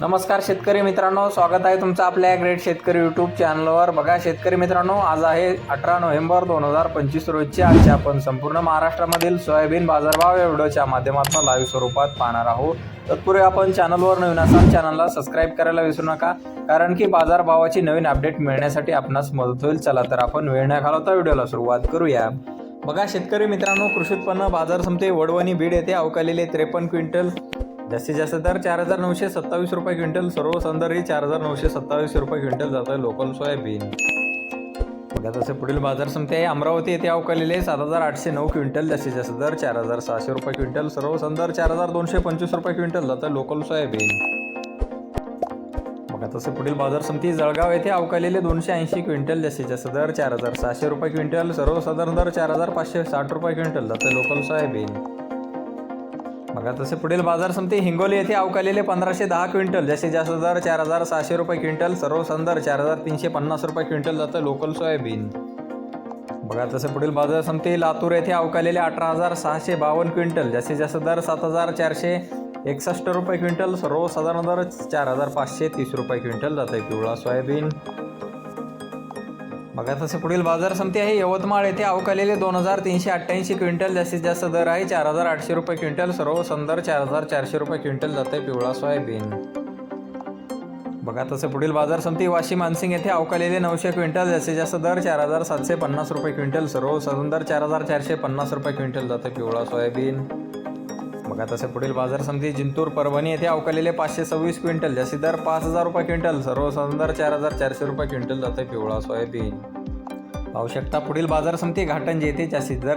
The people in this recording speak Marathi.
नमस्कार शेतकरी मित्रांनो स्वागत आहे तुमचं आपल्या ग्रेट शेतकरी यूट्यूब चॅनलवर बघा शेतकरी मित्रांनो आज आहे अठरा नोव्हेंबर दोन हजार पंचवीस रोजची आजची आपण संपूर्ण महाराष्ट्रामधील सोयाबीन बाजारभाव या व्हिडिओच्या माध्यमातून लाईव्ह स्वरूपात पाहणार आहोत. तत्पूर्वी आपण चॅनलवर नवीन असाल चॅनलला सबस्क्राईब करायला विसरू नका कारण की बाजारभावाची नवीन अपडेट मिळण्यासाठी आपणास मदत होईल. चला तर आपण वेळ न घालवता व्हिडिओला सुरुवात करूया. बघा शेतकरी मित्रांनो कृषी उत्पन्न बाजार समिती वडवणी बीड येथे अवकालेले त्रेपन्न क्विंटल जास्तीत जास्त दर चार हजार नऊशे सत्तावीस रुपये क्विंटल सर्व संदर्भी चार हजार नऊशे सत्तावीस रुपये क्विंटल जात आहे लोकल सोयाबीन. बघा तसे पुढील बाजार समिती आहे. अमरावती येथे अवकालेले सात हजार आठशे नऊ क्विंटल जास्तीत जास्त दर चार हजार सहाशे रुपये क्विंटल सर्व संदर चार हजार दोनशे पंचवीस रुपये क्विंटल जातं लोकल सोयाबीन. बघा तसे पुढील बाजार समिती जळगाव येथे अवकालेले दोनशे ऐंशी क्विंटल जास्तीत जास्त दर चार हजार सहाशे रुपये क्विंटल सर्वसाधारण दर चार हजार पाचशे साठ रुपये क्विंटल जातं लोकल सोयाबीन. बघा तसे पुढील बाजार समिती हिंगोली येथे अवकालेले पंधराशे दहा क्विंटल जास्तीत जास्त दर चार हजार सहाशे रुपये क्विंटल सर्व संदर चार हजार तीनशे पन्नास रुपये क्विंटल जातं लोकल सोयाबीन. बघा तसे पुढील बाजार समिती लातूर येथे अवकालेले अठरा हजार सहाशे बावन्न क्विंटल जास्तीत जास्त दर सात हजार चारशे एकसष्ट रुपये क्विंटल सर्वसाधारण दर चार हजार पाचशे तीस रुपये क्विंटल जातं पिवळा सोयाबीन. बघा तसे पुढील बाजार समिती आहे. यवतमाळ येथे अवकालेले दोन हजार तीनशे अठ्ठ्याऐंशी क्विंटल जास्तीत जास्त दर आहे. चार हजार आठशे रुपये क्विंटल सर्व संदर चार हजार चारशे रुपये क्विंटल जाते पिवळा सोयाबीन. बघा तसे पुढील बाजार समिती वाशी मानसिंग येथे अवकालेले नऊशे क्विंटल जास्तीत जास्त दर चार हजार सातशे पन्नास रुपये क्विंटल सर्व संदर चार हजार चारशे पन्नास रुपये क्विंटल जाते पिवळा सोयाबीन. बघा तसे पुढील बाजार समिती जिंतूर परभणी येथे अवकालेले पाचशे सव्वीस क्विंटल जास्ती दर पाच हजार रुपये क्विंटल सर्व चार हजार चारशे रुपये क्विंटल जाते पिवळा सोयाबीन. पाहू शकता पुढील बाजार समिती घाटंजी येथे जास्तीत दर